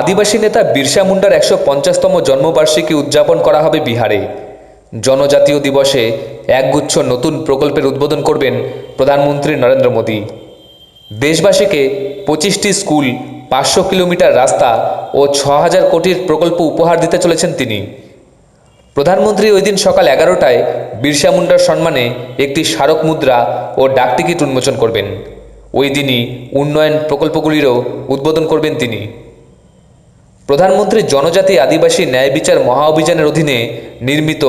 আদিবাসী নেতা বিরসা মুন্ডার একশো পঞ্চাশতম জন্মবার্ষিকী উদযাপন করা হবে বিহারে। জনজাতীয় দিবসে একগুচ্ছ নতুন প্রকল্পের উদ্বোধন করবেন প্রধানমন্ত্রী নরেন্দ্র মোদী। দেশবাসীকে পঁচিশটি স্কুল, পাঁচশো কিলোমিটার রাস্তা ও ছ হাজার কোটির প্রকল্প উপহার দিতে চলেছেন তিনি। প্রধানমন্ত্রী ওই দিন সকাল এগারোটায় বিরসা মুন্ডার সম্মানে একটি স্মারক মুদ্রা ও ডাকটিকিট উন্মোচন করবেন। ওই দিনই উন্নয়ন প্রকল্পগুলিরও উদ্বোধন করবেন তিনি। প্রধানমন্ত্রী জনজাতি আদিবাসী ন্যায় বিচার মহা অভিযানের অধীনে নির্মিত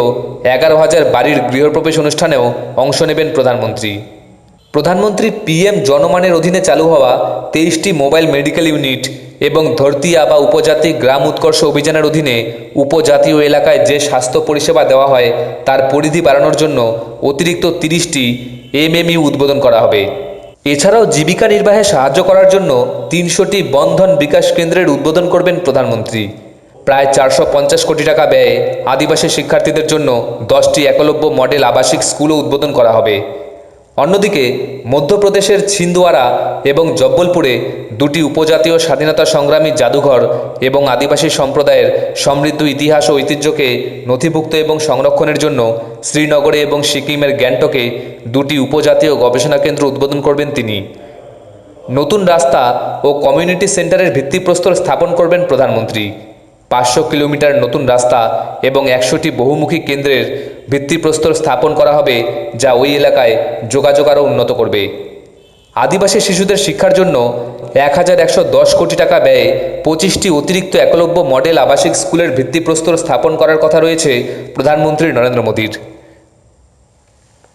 এগারো হাজার বাড়ির গৃহপ্রবেশ অনুষ্ঠানেও অংশ নেবেন প্রধানমন্ত্রী। প্রধানমন্ত্রী পিএম জনমানের অধীনে চালু হওয়া তেইশটি মোবাইল মেডিকেল ইউনিট এবং ধরতিয়া বা উপজাতি গ্রাম উৎকর্ষ অভিযানের অধীনে উপজাতীয় এলাকায় যে স্বাস্থ্য পরিষেবা দেওয়া হয়, তার পরিধি বাড়ানোর জন্য অতিরিক্ত তিরিশটি এমএমইউ উদ্বোধন করা হবে। এছাড়াও জীবিকা নির্বাহে সাহায্য করার জন্য তিনশোটি বন্ধন বিকাশ কেন্দ্রের উদ্বোধন করবেন প্রধানমন্ত্রী। প্রায় চারশো পঞ্চাশ কোটি টাকা ব্যয়ে আদিবাসী শিক্ষার্থীদের জন্য দশটি একলব্য মডেল আবাসিক স্কুলও উদ্বোধন করা হবে। অন্যদিকে মধ্যপ্রদেশের ছিন্দওয়ারা এবং জব্বলপুরে দুটি উপজাতীয় স্বাধীনতা সংগ্রামী জাদুঘর এবং আদিবাসী সম্প্রদায়ের সমৃদ্ধ ইতিহাস ও ঐতিহ্যকে নথিভুক্ত এবং সংরক্ষণের জন্য শ্রীনগরে এবং সিকিমের গ্যাংটকে দুটি উপজাতীয় গবেষণা কেন্দ্র উদ্বোধন করবেন তিনি। নতুন রাস্তা ও কমিউনিটি সেন্টারের ভিত্তিপ্রস্তর স্থাপন করবেন প্রধানমন্ত্রী। পাঁচশো কিলোমিটার নতুন রাস্তা এবং একশোটি বহুমুখী কেন্দ্রের ভিত্তিপ্রস্তর স্থাপন করা হবে যা ওই এলাকায় যোগাযোগ আরও উন্নত করবে। আদিবাসী শিশুদের শিক্ষার জন্য এক হাজার একশো দশ কোটি টাকা ব্যয়ে পঁচিশটি অতিরিক্ত একলব্য মডেল আবাসিক স্কুলের ভিত্তিপ্রস্তর স্থাপন করার কথা রয়েছে প্রধানমন্ত্রী নরেন্দ্র মোদীর।